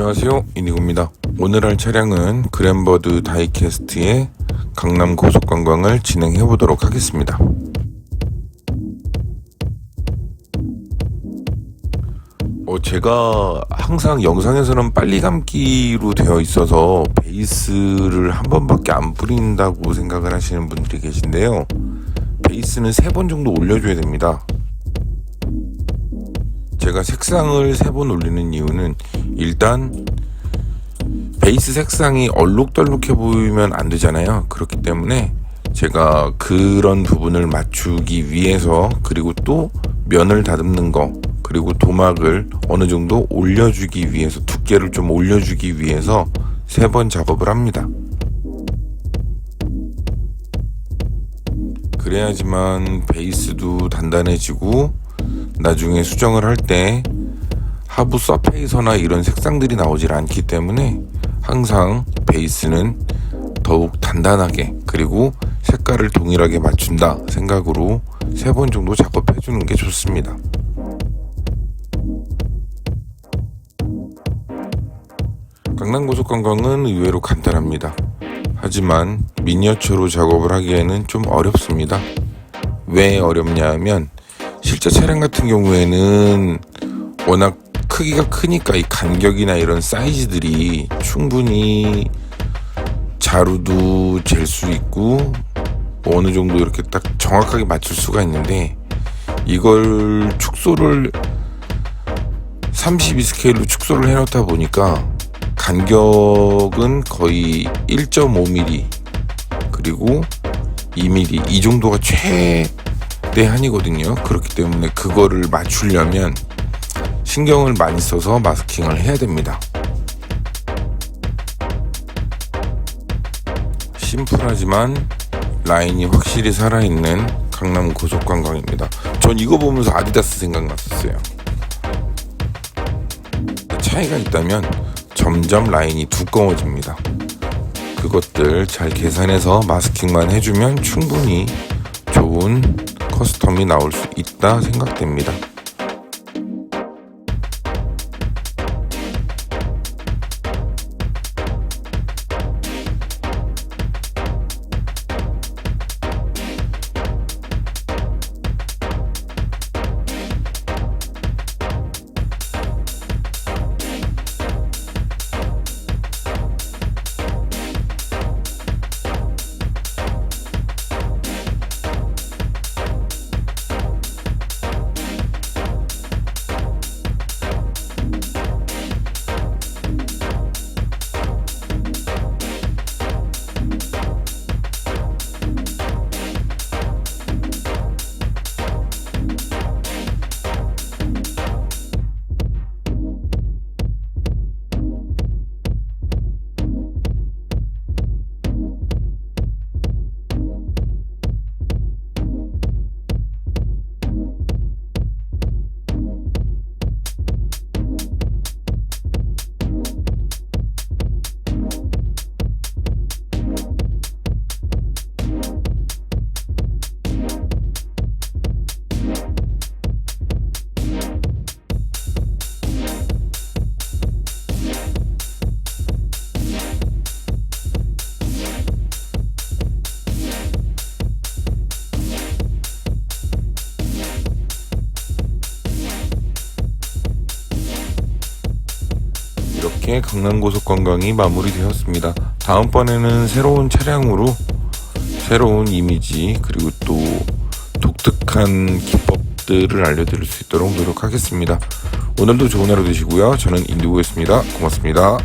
안녕하세요. 이니고입니다. 오늘 할 차량은 그랜버드 다이캐스트의 강남 고속관광을 진행해 보도록 하겠습니다. 어, 제가 항상 영상에서는 빨리 감기로 되어 있어서 베이스를 한 번밖에 안 뿌린다고 생각을 하시는 분들이 계신데요. 베이스는 세 번 정도 올려줘야 됩니다 제가 색상을 세 번 올리는 이유는 일단 베이스 색상이 얼룩덜룩해 보이면 안 되잖아요. 그렇기 때문에 제가 그런 부분을 맞추기 위해서 그리고 또 면을 다듬는 거 그리고 도막을 어느 정도 올려주기 위해서 두께를 좀 올려주기 위해서 세 번 작업을 합니다. 그래야지만 베이스도 단단해지고 나중에 수정을 할 때 하부 서페이서나 이런 색상들이 나오질 않기 때문에 항상 베이스는 더욱 단단하게 그리고 색깔을 동일하게 맞춘다 생각으로 세 번 정도 작업해 주는 게 좋습니다. 강남고속관광은 의외로 간단합니다. 하지만 미니어처로 작업을 하기에는 좀 어렵습니다. 왜 어렵냐 하면 실제 차량 같은 경우에는 워낙 크기가 크니까 이 간격이나 이런 사이즈들이 충분히 자루도 잴 수 있고 뭐 어느 정도 이렇게 딱 정확하게 맞출 수가 있는데 이걸 축소를 32 스케일로 축소를 해놓다 보니까 간격은 거의 1.5mm 그리고 2mm 이 정도가 최 대한이거든요. 그렇기 때문에 그거를 맞추려면 신경을 많이 써서 마스킹을 해야 됩니다. 심플하지만 라인이 확실히 살아있는 강남 고속관광입니다. 전 이거 보면서 아디다스 생각났었어요. 차이가 있다면 점점 라인이 두꺼워집니다. 그것들 잘 계산해서 마스킹만 해주면 충분히 좋은 커스텀이 나올 수 있다 생각됩니다. 이렇게 강남고속 관광이 마무리되었습니다. 다음번에는 새로운 차량으로 새로운 이미지 그리고 또 독특한 기법들을 알려드릴 수 있도록 노력하겠습니다. 오늘도 좋은 하루 되시고요. 저는 인디고였습니다. 고맙습니다.